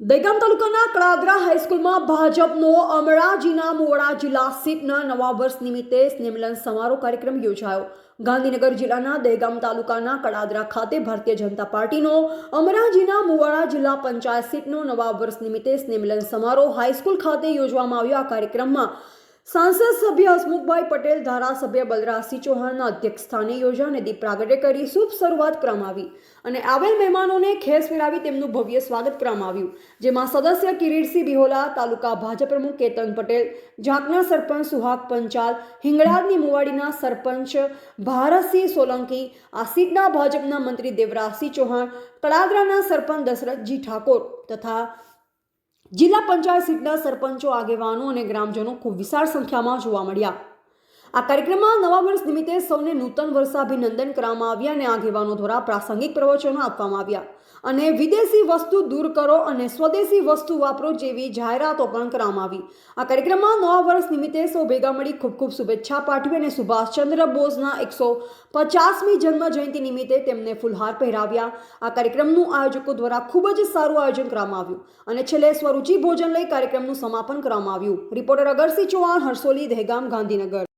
દહેગામ તાલુકાના કડાદરા હાઈસ્કૂલમાં ભાજપનો અમરાજીના મોડા જિલ્લા સીટના નવા વર્ષ નિમિત્તે સ્નેહમિલન સમારોહ કાર્યક્રમ યોજાયો. ગાંધીનગર જિલ્લાના દહેગામ તાલુકાના કડાદરા ખાતે ભારતીય જનતા પાર્ટીનો અમરાજીના મુવાડા જિલ્લા પંચાયત સીટનો નવા વર્ષ નિમિત્તે સ્નેહમિલન સમારોહ હાઈસ્કૂલ ખાતે યોજવામાં આવ્યો. આ કાર્યક્રમમાં સાંસદ સભ્ય હસમુખભાઈ પટેલ, ધારાસભ્ય બલરાજસિંહ ચૌહાણના અધ્યક્ષ સ્થાને યોજા અને દીપ પ્રાગટ્ય કરી શુભ શરૂઆત કરવામાં અને આવેલ મહેમાનોને ખેસ ફેરાવી તેમનું ભવ્ય સ્વાગત કરવામાં આવ્યું જેમાં સદસ્ય કિરીટસિંહ બિહોલા, તાલુકા ભાજપ પ્રમુખ કેતન પટેલ ઝાંકના સરપંચ સુહાગ પંચાલ હિંગળાદની મુવાડીના સરપંચ ભારતસિંહ સોલંકી, આ સીટના ભાજપના મંત્રી દેવરાજસિંહ ચૌહાણ કડાદરાના સરપંચ દશરથજી ઠાકોર તથા જિલ્લા પંચાયત સીટના સરપંચો આગેવાનો અને ગ્રામજનો ખૂબ વિશાળ સંખ્યામાં જોવા મળ્યા. આ કાર્યક્રમમાં નવા વર્ષ નિમિત્તે સૌને નૂતન વર્ષાભિનંદન કરવામાં આવ્યા અને આગેવાનો દ્વારા પ્રાસંગિક પ્રવચનો આપવામાં આવ્યા. અને વિદેશી વસ્તુ દૂર કરો અને સ્વદેશી વસ્તુ વાપરો જેવી જાહેરાતો પણ કરવામાં આવી. આ કાર્યક્રમમાં નવા વર્ષ નિમિત્તે સૌ ભેગા મળી ખૂબ ખૂબ શુભેચ્છા પાઠવી અને સુભાષચંદ્ર બોઝના એકસો પચાસમી જન્મ જયંતિ નિમિત્તે તેમને ફુલહાર પહેરાવ્યા. આ કાર્યક્રમનું આયોજકો દ્વારા ખૂબ જ સારું આયોજન કરવામાં આવ્યું અને છેલ્લે સ્વરૂચિ ભોજન લઈ કાર્યક્રમનું સમાપન કરવામાં આવ્યું. રિપોર્ટર અગરસિંહ ચૌહાણ હરસોલી દહેગામ, ગાંધીનગર.